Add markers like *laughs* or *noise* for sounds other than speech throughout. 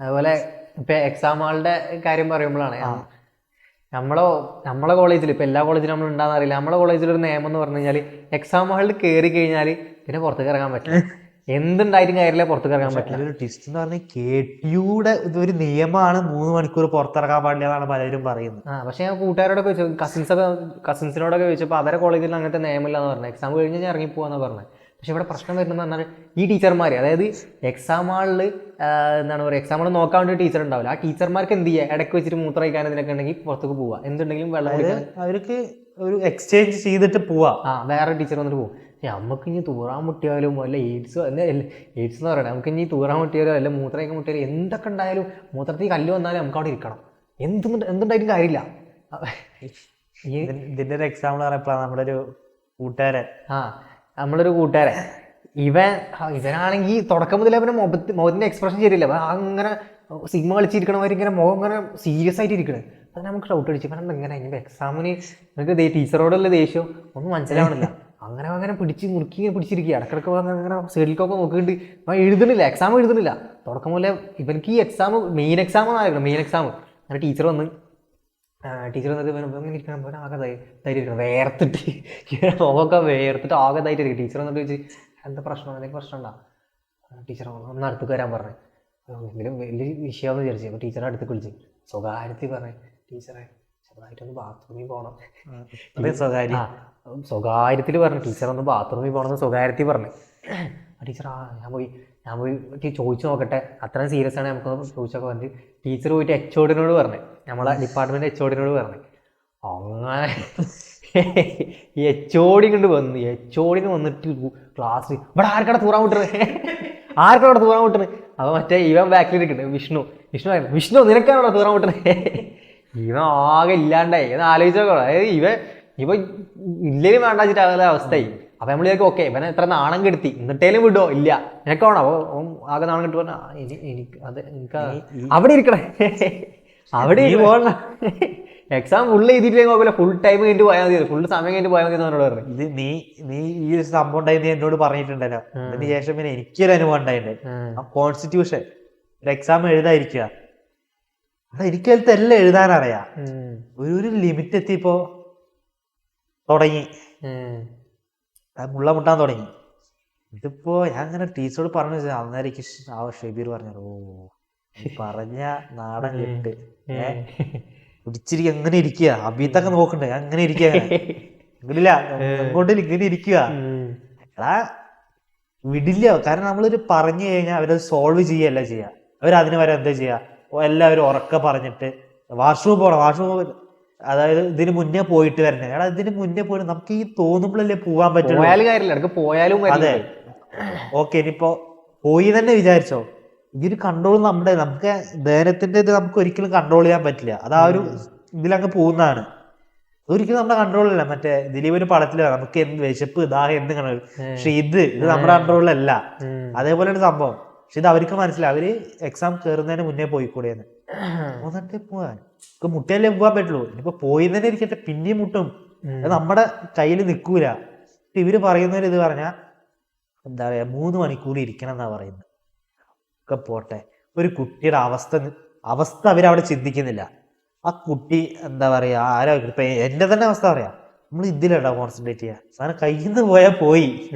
അതുപോലെ ഇപ്പൊ എക്സാം ഹാളിന്റെ കാര്യം പറയുമ്പോഴാണ് നമ്മളോ നമ്മളെ കോളേജിൽ ഇപ്പൊ എല്ലാ കോളേജിലും നമ്മൾ ഉണ്ടാകുന്ന അറിയില്ല. നമ്മളെ കോളേജിൽ ഒരു നിയമം എന്ന് പറഞ്ഞു കഴിഞ്ഞാൽ എക്സാം ഹാളിൽ കയറി കഴിഞ്ഞാൽ പിന്നെ പുറത്തേക്ക് ഇറങ്ങാൻ പറ്റില്ല. *laughs* എന്തുണ്ടായിട്ടും കാര്യമില്ല പുറത്തേക്ക് ഇറങ്ങാൻ പറ്റില്ല. ഒരു ട്വിസ്റ്റ് എന്ന് പറഞ്ഞാൽ കെ ടിയുടെ ഒരു നിയമമാണ് മൂന്ന് മണിക്കൂർ പുറത്തിറങ്ങാൻ പാടില്ല എന്നാണ് പലരും പറയുന്നത്. ആ പക്ഷെ ഞാൻ കൂട്ടുകാരോടൊക്കെ ചോദിച്ചു കസിൻസ് ഒക്കെ കസിൻസിനോടൊക്കെ ചോദിച്ചപ്പോൾ അവരെ കോളേജിൽ അങ്ങനത്തെ നിയമമില്ല എന്ന് പറഞ്ഞു. എക്സാം കഴിഞ്ഞ് ഞാൻ ഇറങ്ങി പോകാന്ന് പറഞ്ഞത് പക്ഷെ ഇവിടെ പ്രശ്നം വരുന്നത് പറഞ്ഞാൽ ഈ ടീച്ചർമാർ അതായത് എക്സാം ഹാളിൽ എന്താണ് പറയുക എക്സാം ഹാൾ നോക്കാൻ വേണ്ടി ടീച്ചർ ഉണ്ടാവില്ല. ആ ടീച്ചർമാർക്ക് എന്ത് ചെയ്യുക ഇടയ്ക്ക് വെച്ചിട്ട് മൂത്രം കഴിക്കാൻ ഇതിനൊക്കെ ഉണ്ടെങ്കിൽ പുറത്തേക്ക് പോവുക എന്തുണ്ടെങ്കിലും വെള്ളം അവർക്ക് ഒരു എക്സ്ചേഞ്ച് ചെയ്തിട്ട് പോവാ. ആ വേറെ ടീച്ചർ വന്നിട്ട് പോകും നമുക്ക് ഇനി തൂറാൻ മുട്ടിയാലും അല്ല എയ്ഡ്സ് എയ്ഡ്സ് എന്ന് പറയണേ നമുക്ക് ഇനി തൂറാൻ മുട്ടിയാലോ അല്ല മൂത്രമൊക്കെ മുട്ടിയാലും എന്തൊക്കെ ഉണ്ടായാലും മൂത്രത്തിൽ കല്ല് വന്നാലും നമുക്ക് അവിടെ ഇരിക്കണം. എന്തും എന്തുണ്ടായിട്ടും കാര്യമില്ല. ഇതിന്റെ ഒരു എക്സാമ്പിൾ പറഞ്ഞപ്പോഴാണ് നമ്മുടെ ഒരു കൂട്ടുകാരൻ. ആ നമ്മളൊരു കൂട്ടുകാരൻ. ഇവൻ ഇവനാണെങ്കിൽ തുടക്കം മുതലേ അവന്റെ മുഖത്ത് മുഖത്തിന്റെ എക്സ്പ്രഷൻ ശരിയല്ല. അങ്ങനെ സിനിമ കളിച്ചിരിക്കണമാതിരി ഇങ്ങനെ മുഖം ഇങ്ങനെ സീരിയസ് ആയിട്ട് ഇരിക്കണേ. അത് നമുക്ക് ഡൗട്ട് അടിച്ചു കാരണം എങ്ങനെ ഇനി എക്സാമിന് ദേ ടീച്ചറോടുള്ള ദേഷ്യം. ഒന്നും മനസ്സിലാവണില്ല. അങ്ങനെ അങ്ങനെ പിടിച്ച് മുറുക്കി ഇങ്ങനെ പിടിച്ചിരിക്കുക ഇടക്കിടക്ക് വന്ന് അങ്ങനെ സൈഡിലേക്കൊക്കെ നോക്കിയിട്ട് ഇപ്പം എഴുതുന്നില്ല എക്സാം എഴുതുന്നില്ല. തുടക്കം മുതലേ ഇവനക്ക് ഈ എക്സാം മെയിൻ എക്സാം എന്നായിരുന്നു മെയിൻ എക്സാം അങ്ങനെ ടീച്ചർ വന്ന് ടീച്ചർ എന്നിട്ട് ഇവൻ ഇങ്ങനെ ഇരിക്കണം പോലെ ആകെ ധൈര്യം വേർത്തിട്ട് മുഖമൊക്കെ വേർത്തിട്ട് ആകെ ധൈര്യം ഇരിക്കും ടീച്ചർ വന്നിട്ട് വെച്ച് എന്താ പ്രശ്നം? എന്തെങ്കിലും പ്രശ്നം ഉണ്ടാ ടീച്ചർ ഒന്ന് അടുത്തേക്ക് വരാൻ പറഞ്ഞു. എന്തെങ്കിലും വലിയ വിഷയമെന്ന് വിചാരിച്ചു. അപ്പോൾ ടീച്ചറെ അടുത്തേക്ക് വിളിച്ചു. സ്വകാര്യത്തിൽ പറഞ്ഞു ടീച്ചറെ ചെറുതായിട്ടൊന്ന് ബാത്റൂമിൽ പോകണം സ്വകാര്യ. സ്വകാര്യത്തിൽ പറഞ്ഞു ടീച്ചർ ഒന്ന് ബാത്റൂമിൽ പോകണമെന്ന് സ്വകാര്യത്തിൽ പറഞ്ഞു. ടീച്ചർ ആ ഞാൻ പോയി. ഞാൻ പോയി ടീ ചോദിച്ചു നോക്കട്ടെ. അത്രയും സീരിയസ് ആണ് നമുക്ക് ചോദിച്ചൊക്കെ പറഞ്ഞിട്ട് ടീച്ചർ പോയിട്ട് എച്ച് ഓടിനോട് പറഞ്ഞു. നമ്മളെ ഡിപ്പാർട്ട്മെന്റ് എച്ച് ഓടിനോട് പറഞ്ഞു. അങ്ങനെ ഈ എച്ച് ഓടി കൊണ്ട് വന്നു. എച്ച് ഓടിന് വന്നിട്ട് ക്ലാസ് ഇവിടെ ആർക്കടെ തൂറാൻ വിട്ടത് ആർക്കടെ തൂറാൻ വിട്ടത് അപ്പൊ മറ്റേ ഇവൻ ബാക്കിൽ ഇരിക്കുന്നുണ്ട് വിഷ്ണു. വിഷ്ണു വിഷ്ണു നിനക്കാണോ തൂറാൻ വിട്ടത് ഇവൻ ആകെ ഇല്ലാണ്ടായി. ഇവൻ ആലോചിച്ചോക്കോ അതായത് ഇവൻ ഇവ ഇല്ലേലും വേണ്ട വെച്ചിട്ട് അവസ്ഥയായി. അപ്പൊ നമ്മൾ വിചാരിക്കും ഓക്കെ ഇവനെ എത്ര നാണം കെടുത്തി. എന്നിട്ടേലും വിടോ. ഇല്ല. നിനക്കാണോ അപ്പൊ ആകെ നാണം കെട്ടി എനിക്ക് അത് എനിക്ക് അവിടെ ഇരിക്കണേ. അവിടെ പോകണ എക്സാം ഫുൾ എഴുതിയിട്ടില്ലെങ്കിൽ കുഴപ്പമില്ല. ഫുൾ ടൈം കഴിഞ്ഞിട്ട് പോയാൽ മതി. ഫുൾ സമയം കഴിഞ്ഞിട്ട് പോയാൽ മതി എന്നോട് പറഞ്ഞു. ഇത് നീ നീ ഈ ഒരു സംഭവം ഉണ്ടായി നീ എന്നോട് പറഞ്ഞിട്ടുണ്ടല്ലോ. അതിന് ശേഷം പിന്നെ എനിക്കൊരു അനുഭവം ഉണ്ടായിട്ടുണ്ട്. ആ. കോൺസ്റ്റിറ്റ്യൂഷൻ ഒരു എക്സാം എഴുതാതിരിക്കുക. എടാ എനിക്കതിലത്തെ എല്ലാം എഴുതാൻ അറിയാം ഒരു ഒരു ലിമിറ്റ് എത്തിയപ്പോ തുടങ്ങി. അത് മുള്ള മുട്ടാൻ തുടങ്ങി. ഇതിപ്പോ ഞാൻ അങ്ങനെ ടീച്ചറോട് പറഞ്ഞു അന്നേരം എനിക്ക് ആ ഷെബീർ പറഞ്ഞു ഓ പറഞ്ഞ നാടൻ കെട്ട് പിടിച്ചിരിക്കുക എങ്ങനെ ഇരിക്കുക അബീത്തൊക്കെ നോക്കണ്ടേ. ഞാൻ അങ്ങനെ ഇരിക്കുക ഇങ്ങനില്ല അങ്ങോട്ട് ഇങ്ങനെ ഇരിക്കുക എടാ വിടില്ല. കാരണം നമ്മളൊരു പറഞ്ഞു കഴിഞ്ഞാൽ അവരത് സോൾവ് ചെയ്യല്ല ചെയ്യുക അവരതിന് വരെ എന്താ ചെയ്യുക എല്ലാവരും ഉറക്കെ പറഞ്ഞിട്ട് വാഷ്റൂം പോകണം വാഷ്റൂം അതായത് ഇതിന് മുന്നേ പോയിട്ട് വരണേ. എടാ ഇതിന് മുന്നേ പോയി നമുക്ക് ഈ തോന്നുമ്പോഴല്ലേ പോകാൻ പറ്റുള്ളൂ? പോയാലും അതെ. ഓക്കെ ഇനിയിപ്പോ പോയി തന്നെ വിചാരിച്ചോ? ഈ ഒരു കൺട്രോൾ നമ്മുടെ നമുക്ക് ദേഹത്തിന്റെ ഇത് നമുക്ക് ഒരിക്കലും കൺട്രോൾ ചെയ്യാൻ പറ്റില്ല. അത് ആ ഒരു ഇതിലങ്ങ് പോകുന്നതാണ്. ഒരിക്കലും നമ്മുടെ കൺട്രോൾ അല്ല. മറ്റേ ദിലീപ് ഒരു പടത്തിലാണ് നമുക്ക് എന്ത് വിശപ്പ് ദാഹം എന്ത് കണ്ടു പക്ഷെ ഇത് ഇത് നമ്മുടെ കൺട്രോളിലല്ല അതേപോലെ ഒരു സംഭവം. പക്ഷെ ഇത് അവർക്ക് മനസ്സിലായി. അവർ എക്സാം കയറുന്നതിന് മുന്നേ പോയിക്കൂടെയെന്ന് എന്നിട്ട് പോവാൻ. ഇപ്പൊ മുട്ടിയല്ലേ പോകാൻ പറ്റുള്ളൂ. ഇനിയിപ്പോ പോയി തന്നെ ഇരിക്കട്ടെ പിന്നെയും മുട്ടും. അത് നമ്മുടെ കയ്യിൽ നിൽക്കൂല. ഇപ്പൊ ഇവർ പറയുന്നൊരു ഇത് പറഞ്ഞാ എന്താ പറയാ മൂന്ന് മണിക്കൂർ ഇരിക്കണം എന്നാ പറയുന്നത്. ഒക്കെ പോട്ടെ. ഒരു കുട്ടിയുടെ അവസ്ഥ അവസ്ഥ അവരവിടെ ചിന്തിക്കുന്നില്ല. ആ കുട്ടി എന്താ പറയാ ആരോ ഇപ്പൊ എന്റെ തന്നെ അവസ്ഥ പറയാ. നമ്മൾ ഇതിലല്ല കോൺസെൻട്രേറ്റ് ചെയ്യുക. സാധനം കയ്യിൽ നിന്ന് പോയാൽ പോയി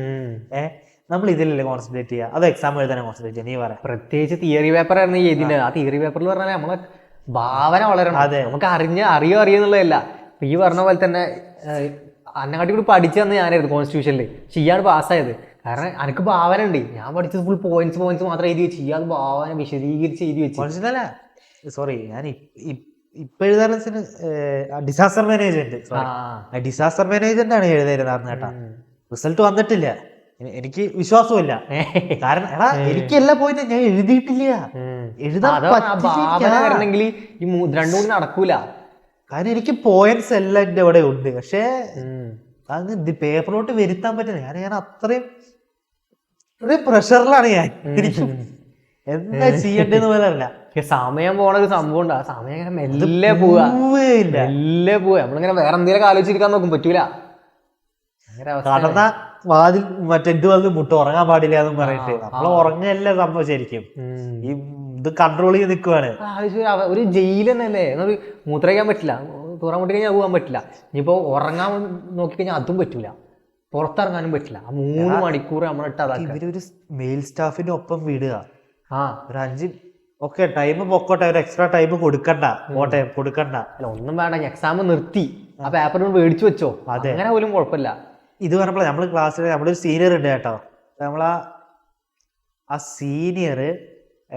ഏഹ് നമ്മൾ ഇതിലല്ലേ കോൺസെൻട്രേറ്റ് ചെയ്യുക? അത് എക്സാം എഴുതാനാണ് കോൺസെൻട്രേറ്റ് ചെയ്യുക? നീ പറയാം പ്രത്യേകിച്ച് തിയറി പേപ്പർ ആയിരുന്നു ഈ എഴുതിന്റെ ആ തിയറി പേപ്പറിൽ പറഞ്ഞാൽ നമ്മളെ ഭാവന വളരണം. അതെ. നമുക്ക് അറിഞ്ഞ അറിയോ അറിയോ എന്നുള്ളതല്ല അപ്പൊ ഈ പറഞ്ഞ പോലെ തന്നെ അന്നങ്ങാട്ടി കൂടി പഠിച്ചു തന്നെ ഞാനായിരുന്നു കോൺസ്റ്റിറ്റ്യൂഷനിൽ ചെയ്യാണ് പാസ്സായത് കാരണം എനിക്ക് ഭാവന ഉണ്ട്. ഞാൻ പഠിച്ചത് ഫുൾ പോയിന്റ്സ് പോയിന്റ്സ് മാത്രം എഴുതി വെച്ച്. ചെയ്യാതെ ഭാവന വിശദീകരിച്ച് എഴുതി വെച്ചു. സോറി ഞാൻ ഇപ്പൊ എഴുതാൻ ഡിസാസ്റ്റർ മാനേജ്മെന്റ് ഡിസാസ്റ്റർ മാനേജ്മെന്റ് ആണ് എഴുതായിരുന്നത് കേട്ടാ. റിസൾട്ട് വന്നിട്ടില്ല. എനിക്ക് വിശ്വാസമില്ല കാരണം എടാ എനിക്കല്ല പോയിട്ട് ഞാൻ എഴുതിയിട്ടില്ല. എഴുതാണെങ്കിൽ ഈ മൂ- രണ്ടും കൂടി നടക്കൂല. കാരണം എനിക്ക് പോയിന്റ്സ് എല്ലാം എന്റെ ഇവിടെ ഉണ്ട്. പക്ഷേ. അത് പേപ്പറിലോട്ട് വരുത്താൻ പറ്റില്ല. ഞാൻ ഞാൻ അത്രയും അത്രയും പ്രഷറിലാണ് ഞാൻ എനിക്ക് എന്താ ചെയ്യണ്ടെന്ന് പോലെ അറിയില്ല. സമയം പോണ ഒരു സംഭവം ഉണ്ട് ആ സമയം ഇങ്ങനെ മെല്ലെ പോവാ മെല്ലെ പോവാ നമ്മളിങ്ങനെ വേറെ എന്തെങ്കിലും ആലോചിച്ചിരിക്കാൻ നോക്കും. പറ്റൂല. അങ്ങനെ അവസ്ഥ. കടന്ന വാതിൽ മറ്റേ ഇത് വന്ന് മുട്ട. ഉറങ്ങാൻ പാടില്ല എന്ന് പറഞ്ഞിട്ട്. നമ്മൾ ഉറങ്ങല്ല സംഭവം ശരിക്കും. ഈ ഇത് കൺട്രോൾ ചെയ്ത് നിൽക്കുവാണ് ഒരു ജയിൽ തന്നെയല്ലേ? മൂത്രയ്ക്കാൻ പറ്റില്ല. തുറ മുട്ടി കഴിഞ്ഞാൽ പോകാൻ പറ്റില്ല. ഇനിയിപ്പോ ഉറങ്ങാൻ നോക്കി നോക്കിക്കഴിഞ്ഞാൽ അതും പറ്റൂല. പുറത്തിറങ്ങാനും പറ്റില്ല. ആ മൂന്ന് മണിക്കൂർ നമ്മളിട്ട് ഇവരൊരു മെയിൽ സ്റ്റാഫിന്റെ ഒപ്പം വിടുക. ആ. ഒരു അഞ്ച് ഓക്കെ ടൈം പൊക്കോട്ടെ. ഒരു എക്സ്ട്രാ ടൈം കൊടുക്കണ്ട. പോട്ടെ കൊടുക്കണ്ട. അല്ല ഒന്നും വേണ്ട. എക്സാം നിർത്തി. ആ പേപ്പർ മേടിച്ചു വെച്ചോ. അതെ. അങ്ങനെ പോലും കുഴപ്പമില്ല. ഇത് പറഞ്ഞപ്പോൾ നമ്മൾ ക്ലാസ്സിൽ നമ്മളൊരു സീനിയർ ഉണ്ട് കേട്ടോ. നമ്മളാ ആ സീനിയർ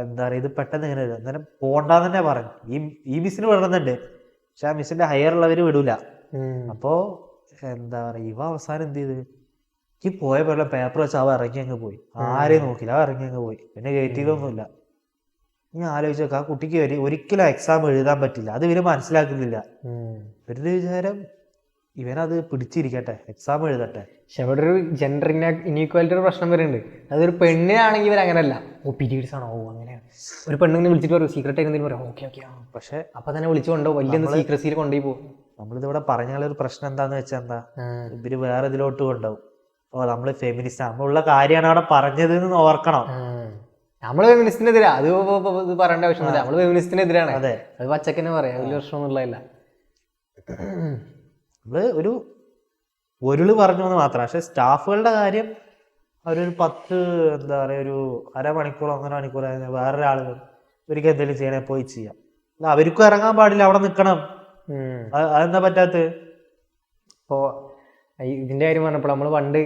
എന്താ പറയുക ഇത് പെട്ടെന്ന് ഇങ്ങനെ വരും. അന്നേരം പോണ്ടാന്ന് തന്നെ പറഞ്ഞു ഈ ഈ മിസ്സിന് വിടണമെന്നുണ്ട് പക്ഷെ ആ മിസ്സിന്റെ ഹയർ ഉള്ളവര് വിടൂല. അപ്പോ എന്താ പറയുക ഇവ അവസാനം എന്ത് ചെയ്ത്? ഈ പോയ പോലെ പേപ്പർ വെച്ച് അവ ഇറങ്ങി അങ്ങ് പോയി. ആരെയും നോക്കില്ല. അവ ഇറങ്ങി അങ്ങ് പോയി. പിന്നെ കയറ്റിയതൊന്നുമില്ല ഇനി ആലോചിച്ച് നോക്കാം. ആ കുട്ടിക്ക് ഒരു ഒരിക്കലും എക്സാം എഴുതാൻ പറ്റില്ല. അത് ഇവർ മനസ്സിലാക്കുന്നില്ല. ഇവരുടെ വിചാരം ഇവനത് പിടിച്ചിരിക്കട്ടെ എക്സാം എഴുതട്ടെ. പക്ഷെ അവിടെ ഒരു ജെൻഡർ ഇനീക്വാലിറ്റി ഒരു പ്രശ്നം വരുന്നുണ്ട്. അതൊരു പെണ്ണിനാണെങ്കിൽ ഇവർ അങ്ങനെയല്ല ഓ പീരീഡ്സ് ആണോ? ഓ അങ്ങനെ. ഒരു പെണ്ണിനെ വിളിച്ചിട്ട് പറയും സീക്രട്ട് ആയിരുന്നു പറയും. ഓക്കെ ഓക്കെ പക്ഷെ അപ്പൊ തന്നെ വിളിച്ചുകൊണ്ടോ വലിയ സീക്രസിയിൽ കൊണ്ടുപോയി പോകും. നമ്മളിതിവിടെ പറഞ്ഞാലൊരു പ്രശ്നം എന്താന്ന് വെച്ചാൽ എന്താ? ഇവർ വേറെ ഇതിലോട്ട് കൊണ്ടുപോകും. ഓ നമ്മൾ ഫെമിനിസ്റ്റ് നമ്മളുള്ള കാര്യമാണ് അവിടെ പറഞ്ഞത് എന്ന് ഓർക്കണം. നമ്മൾ ഫെമിനിസ്റ്റിനെതിരാ അത് പറയേണ്ട ആവശ്യമൊന്നുമില്ല. നമ്മൾ ഫെമിനിസ്റ്റിനെതിരാണ് അതെ. അത് പച്ചക്കന്നെ പറയാം. വലിയ പ്രശ്നമൊന്നുമില്ല നമ്മൾ ഒരു ഒരുൾ പറഞ്ഞു എന്ന് മാത്രം. പക്ഷെ സ്റ്റാഫുകളുടെ കാര്യം അവരൊരു പത്ത് എന്താ പറയുക ഒരു അരമണിക്കൂറോ ഒന്നര മണിക്കൂർ വേറൊരാൾ ഒരിക്കൽ എന്തെങ്കിലും ചെയ്യണേ പോയി ചെയ്യാം. അല്ല അവർക്കും ഇറങ്ങാൻ പാടില്ല അവിടെ നിൽക്കണം അത് അതെന്താ പറ്റാത്ത ഇപ്പോൾ ഇതിന്റെ കാര്യം പറഞ്ഞപ്പോൾ നമ്മൾ പണ്ട്